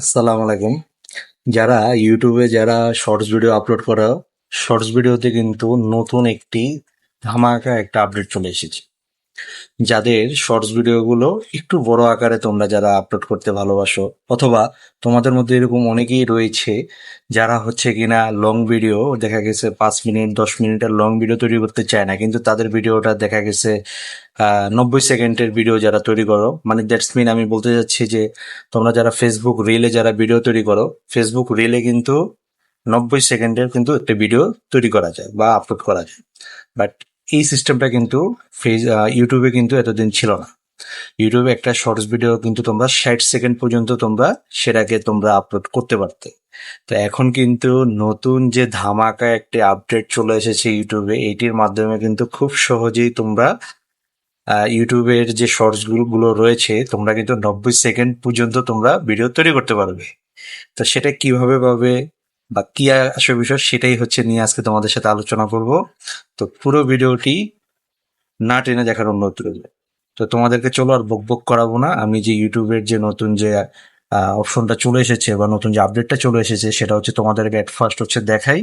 আসসালামু আলাইকুম। যারা ইউটিউবে যারা শর্টস ভিডিও আপলোড করা শর্টস ভিডিওতে কিন্তু নতুন একটি ধামাকা একটা আপডেট চলে এসেছে। যাদের শর্টস ভিডিওগুলো একটু বড় আকারে তোমরা যারা আপলোড করতে ভালোবাসো, অথবা তোমাদের মধ্যে এরকম অনেকেই রয়েছে যারা হচ্ছে কিনা লং ভিডিও দেখা গেছে পাঁচ মিনিট, দশ মিনিটের লং ভিডিও তৈরি করতে চায় না, কিন্তু তাদের ভিডিওটা দেখা গেছে নব্বই সেকেন্ডের ভিডিও যারা তৈরি করো মানে দ্যাটস মিন আমি বলতে যাচ্ছি যে তোমরা যারা ফেসবুক রিলে যারা ভিডিও তৈরি করো ফেসবুক রিলে কিন্তু নব্বই সেকেন্ডের কিন্তু একটা ভিডিও তৈরি করা যায় বা আপলোড করা যায়। বাট এই সিস্টেমটা কিন্তু ফেস ইউটিউবে কিন্তু এতদিন ছিল না। ইউটিউবে একটা শর্টস ভিডিও কিন্তু তোমরা ষাট সেকেন্ড পর্যন্ত তোমরা সেটাকে তোমরা আপলোড করতে পারতে। তো এখন কিন্তু নতুন যে ধামাকা একটি আপডেট চলে এসেছে ইউটিউবে এইটির মাধ্যমে কিন্তু খুব সহজেই তোমরা ইউটিউবের যে শর্টসগুলো রয়েছে, তোমরা কিন্তু নব্বই সেকেন্ড পর্যন্ত তোমরা ভিডিও তৈরি করতে পারবে। তো সেটা কীভাবে পাবে? বা কি আসবে বিষয় সেটাই হচ্ছে নিয়ে আজকে তোমাদের সাথে আলোচনা করব। তো পুরো ভিডিওটি না টেনে দেখার অনুরোধ রইল। তো তোমাদেরকে চলো আর বক বক করাবো না। আমি যে ইউটিউবের যে নতুন যে অপশনটা চলে এসেছে বা নতুন যে আপডেটটা চলে এসেছে সেটা হচ্ছে তোমাদেরকে অ্যাট ফার্স্ট হচ্ছে দেখাই।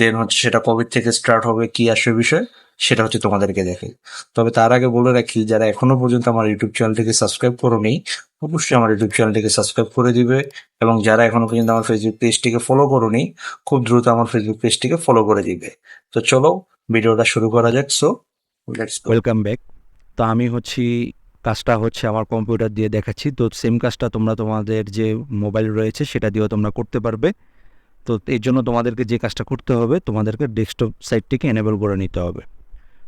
দেন হচ্ছে সেটা কবে থেকে স্টার্ট হবে, কি আসবে বিষয়। সেটা হচ্ছে তোমাদেরকে দেখে। তবে তার আগে বলে রাখি, যারা এখনও পর্যন্ত আমার ইউটিউব চ্যানেলটিকে সাবস্ক্রাইব করোনি, অবশ্যই আমার ইউটিউব চ্যানেলটিকে সাবস্ক্রাইব করে দিবে এবং যারা এখনও পর্যন্ত আমার ফেসবুক পেজটিকে ফলো করোনি, খুব দ্রুত আমার ফেসবুক পেজটিকে ফলো করে দিবে। তো চলো, ভিডিওটা শুরু করা যাক। সো ওয়েলকাম ব্যাক তো আমি হচ্ছি, কাজটা হচ্ছে আমার কম্পিউটার দিয়ে দেখাচ্ছি। তো সেম কাজটা তোমরা তোমাদের যে মোবাইল রয়েছে, সেটা দিয়েও তোমরা করতে পারবে। তো এর জন্য তোমাদেরকে যে কাজটা করতে হবে, তোমাদেরকে ডেস্কটপ সাইটটিকে এনেবল করে নিতে হবে।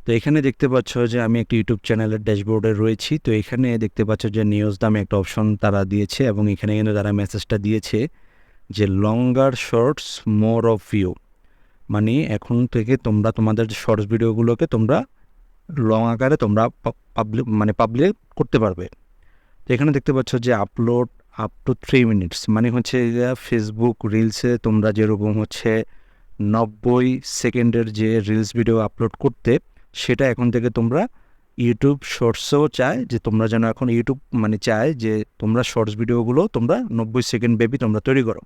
তো এখানে দেখতে পাচ্ছ যে আমি একটি ইউটিউব চ্যানেলের ড্যাশবোর্ডে রয়েছি। তো এখানে দেখতে পাচ্ছ যে নিউজ দামে একটা অপশন তারা দিয়েছে এবং এখানে কিন্তু তারা মেসেজটা দিয়েছে যে longer shorts more of view মানে এখন থেকে তোমরা তোমাদের শর্টস ভিডিওগুলোকে তোমরা লং আকারে তোমরা পাবলিক মানে পাবলিক করতে পারবে। তো এখানে দেখতে পাচ্ছ যে upload up to three minutes মানে হচ্ছে ফেসবুক রিলসে তোমরা যেরকম হচ্ছে নব্বই সেকেন্ডের যে রিলস ভিডিও আপলোড করতে সেটা এখন থেকে তোমরা ইউটিউব শর্টসেও চায় যে তোমরা যেন এখন ইউটিউব মানে চায় যে তোমরা শর্টস ভিডিওগুলো তোমরা নব্বই সেকেন্ড বেবি তোমরা তৈরি করো।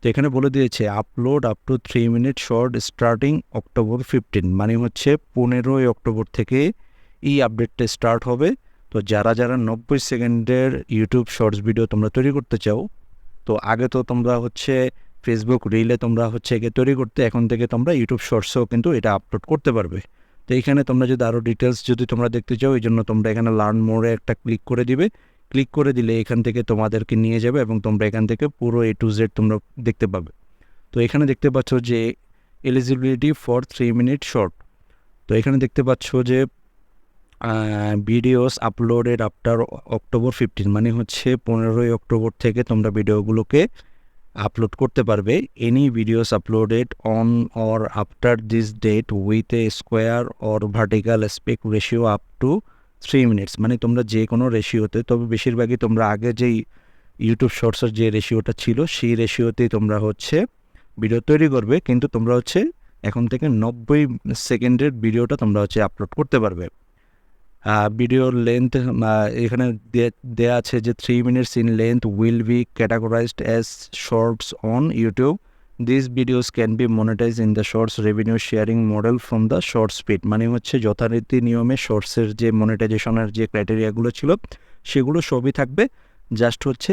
তো এখানে বলে দিয়েছে upload up to three minute short starting October fifteen মানে হচ্ছে পনেরোই অক্টোবর থেকে এই আপডেটটা স্টার্ট হবে। তো যারা যারা নব্বই সেকেন্ডের ইউটিউব শর্টস ভিডিও তোমরা তৈরি করতে চাও, তো আগে তো তোমরা হচ্ছে ফেসবুক রিলে তোমরা হচ্ছে একে তৈরি করতে, এখন থেকে তোমরা ইউটিউব শর্টসেও কিন্তু এটা আপলোড করতে পারবে। তো এখানে তোমরা যদি আরও ডিটেলস যদি তোমরা দেখতে চাও, এই জন্য তোমরা এখানে লার্ন মোড়ে একটা ক্লিক করে দিবে। ক্লিক করে দিলে এখান থেকে তোমাদেরকে নিয়ে যাবে এবং তোমরা এখান থেকে পুরো এ টু জেড তোমরা দেখতে পাবে। তো এখানে দেখতে পাচ্ছ যে eligibility for three minute short তো এখানে দেখতে পাচ্ছ যে videos uploaded after October fifteen মানে হচ্ছে পনেরোই অক্টোবর থেকে তোমরা ভিডিওগুলোকে আপলোড করতে পারবে। Any videos uploaded on or after this date with a square or vertical aspect ratio up to three minutes মানে তোমরা যে কোনো রেশিওতে তবে বেশিরভাগই তোমরা আগে যেই ইউটিউব শর্টসের যে রেশিওটা ছিল, সেই রেশিওতেই তোমরা হচ্ছে ভিডিও তৈরি করবে। কিন্তু তোমরা হচ্ছে এখন থেকে নব্বই সেকেন্ডের ভিডিওটা তোমরা হচ্ছে আপলোড করতে পারবে। ভিডিওর লেন্থ এখানে দেয়া আছে যে three minutes in length will be categorised as shorts on YouTube this videos can be monetise in the shorts revenue sharing model from the short speed মানে হচ্ছে যথারীতি নিয়মে শর্টসের যে মনিটাইজেশনের যে ক্রাইটেরিয়াগুলো ছিল, সেগুলো সবই থাকবে। জাস্ট হচ্ছে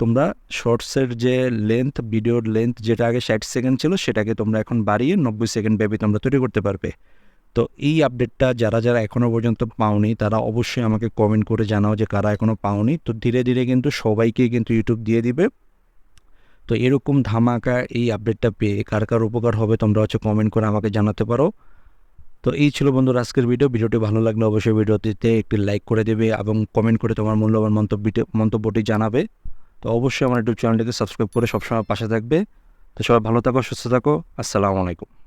তোমরা শর্টসের যে লেন্থ ভিডিওর লেন্থ যেটা আগে ষাট সেকেন্ড ছিল, সেটাকে তোমরা এখন বাড়িয়ে নব্বই সেকেন্ড বেবি তোমরা তৈরি করতে পারবে। তো এই আপডেটটা যারা যারা এখনও পর্যন্ত পাওনি, তারা অবশ্যই আমাকে কমেন্ট করে জানাও যে কারা এখনও পাওনি। তো ধীরে ধীরে কিন্তু সবাইকেই কিন্তু ইউটিউব দিয়ে দিবে। তো এরকম ধামাকা এই আপডেটটা পেয়ে কার কার উপকার হবে তোমরা হচ্ছে কমেন্ট করে আমাকে জানাতে পারো। তো এই ছিল বন্ধুরা আজকের ভিডিও ভিডিওটি ভালো লাগলে অবশ্যই ভিডিওটিতে একটি লাইক করে দেবে এবং কমেন্ট করে তোমার মূল্যবান মন্তব্যটি মন্তব্যটি জানাবে। তো অবশ্যই আমার ইউটিউব চ্যানেলটিকে সাবস্ক্রাইব করে সবসময় পাশে থাকবে। তো সবাই ভালো থাকো, সুস্থ থাকো। আসসালামু আলাইকুম।